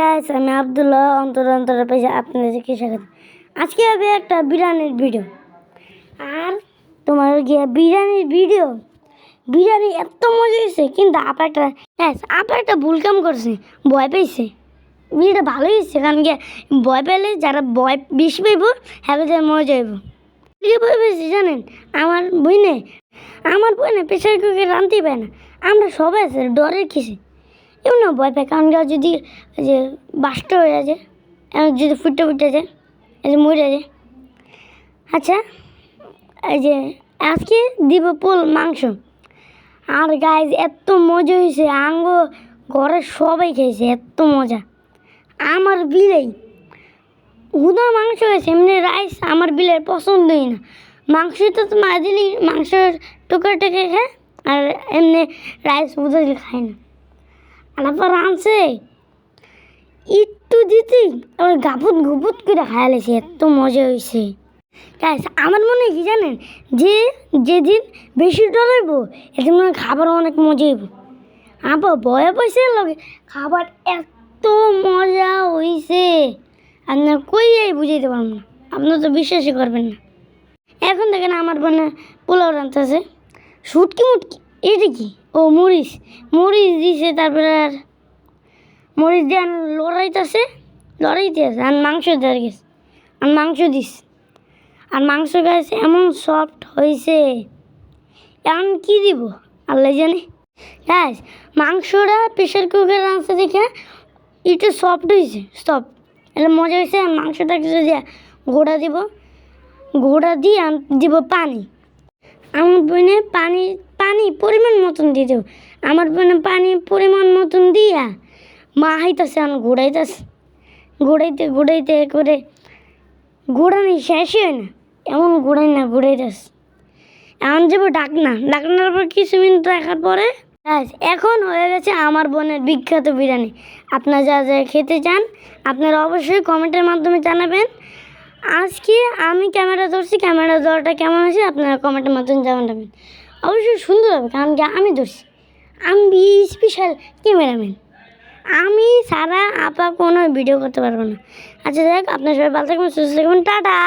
Guys আমি আব্দুল্লাহ, অন্তর অন্তর পেয়েছি আপনাদেরকে স্বাগত। আজকে হবে একটা বিরিয়ানির ভিডিও আর তোমার গিয়ে বিরিয়ানির ভিডিও বিরিয়ানি এত মজা হয়েছে, কিন্তু আপা একটা হ্যাঁ আপা একটা ভুল কাম করছে, ভয় পেয়েছে। ভিডিওটা ভালোই হয়েছে, কারণ গিয়ে ভয় পেলে যারা ভয় বেশি পাইব হ্যাঁ মজা হইব। কি ভয় পেয়েছি, জানেন, আমার বইনে আমার বইনে প্রেশার কুকারে রাঁধতেই পায় না। আমরা সবাই আছে, ডরের কিসে এমন ভয় পায়। কারণ গিয়ে যদি যে বাস্ট হয়ে এমন যদি ফুটে ফুটে এই যে মরে যায়। আচ্ছা এই যে আজকে দিব পোল মাংস। আর গাইজ এত মজা হয়েছে। আঙ্গ ঘরের সবাই খেয়েছে, এত মজা। আমার বিলেই। হুদা মাংস হয়েছে, এমনি রাইস আমার বিলের পছন্দই না। মাংস তো তো মা দিলি মাংসের টুকরো টুকরে খায়, আর এমনি রাইস হুদা খায় না। আলাপা রাঁধছে একটু দিতেই ওই গাপুত গুপুত করে খায়ালেছে এত মজা হয়েছে গাইস আমার মনে কি জানেন? যে, যেদিন বেশি ডলাইব এদিন মনে খাবার অনেক মজা হইব। আবার বয়ে পয়সা লগে। খাবার এত মজা হইছে। আপনার কই এই বুঝাইতে পারব না। আপনার তো বিশ্বাসই করবেন না। এখন দেখেন আমার বোনে পোলাও রাঁধতেছে। শুটকি মুটকি এটা কি? ও, মরিচ। মরিচ দিছে তারপরে আর মরিচ দিয়ে আর লড়াইতেছে, লড়াইতে আছে, আর মাংস দেওয়ার গেছে, আর মাংস দিস আর মাংস গাছ এমন সফট হয়েছে এখন কি দিব? আল্লাহ জানে। গাছ মাংসটা প্রেশার কুকারে রাঁধতে দেখে একটু সফট হয়েছে সফট এলে মজা হয়েছে আর মাংসটা কিছু দিয়ে গোড়া দিব। গোড়া দিয়ে দিব পানি। আমার বোনে পানি পানি পরিমাণ মতন দিয়ে দেবো আমার বোনে পানি পরিমাণ মতন দিয়া মা হাইতাছে আর ঘোড়াইতেছে ঘোড়াইতে ঘোড়াইতে করে ঘোড়ানি শেষই হয় না। এমন ঘোড়াই না ঘোড়াইতেছে এখন যাব ডাকনা। ডাকনার পর কিছু মিনিট রাখার পরে এখন হয়ে গেছে আমার বোনের বিখ্যাত বিরিয়ানি। আপনারা যা যা খেতে চান, আপনারা অবশ্যই কমেন্টের মাধ্যমে জানাবেন। আজকে আমি ক্যামেরা ধরছি, ক্যামেরা ধরাটা কেমন আছে আপনারা কমেন্টের মাধ্যমে জানাবেন। অবশ্যই সুন্দর হবে, কারণ কি আমি ধরছি। আমি স্পেশাল ক্যামেরাম্যান আমি ছাড়া আপা কোনো ভিডিও করতে পারব না। আচ্ছা দেখ আপনার সবাই ভালো থাকবেন, সুস্থ থাকবেন, টাটা!